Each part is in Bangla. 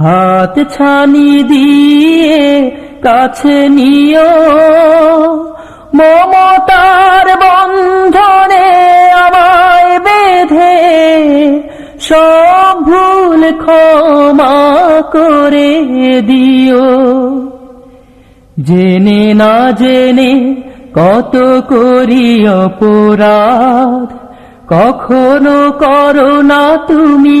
হাত ছানি দিয়ে কাছে নিও। মমতার বন্ধনে আমায় বেঁধে সব ভুল ক্ষমা করে দিও। জেনে না জেনে কত করি অপরাধ, কখনো করো না তুমি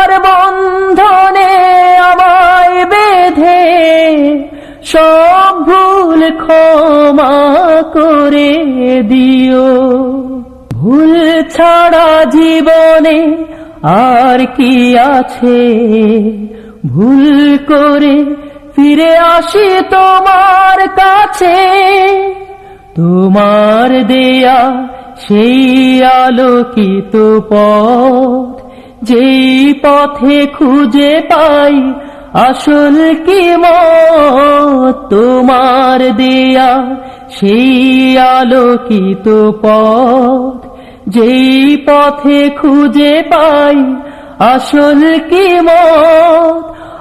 দিও, ভুল ছাড়া জীবনে আর কি আছে? ভুল করে ফিরে আসি তোমার কাছে, তোমার দেয়া সেই আলোকিত পথ, যেই পথে খুঁজে পাই আসল কি তোমার দেয়া? সেই আলোকিত পথ, যেই পথে খুঁজে পাই, আসল কি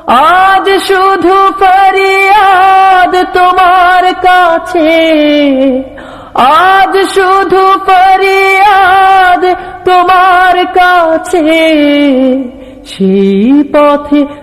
আজ শুধু ফরিয়াদ তোমার কাছে। আজ শুধু ফরিয়াদ তোমার কাছে। সেই পথে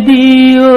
দিও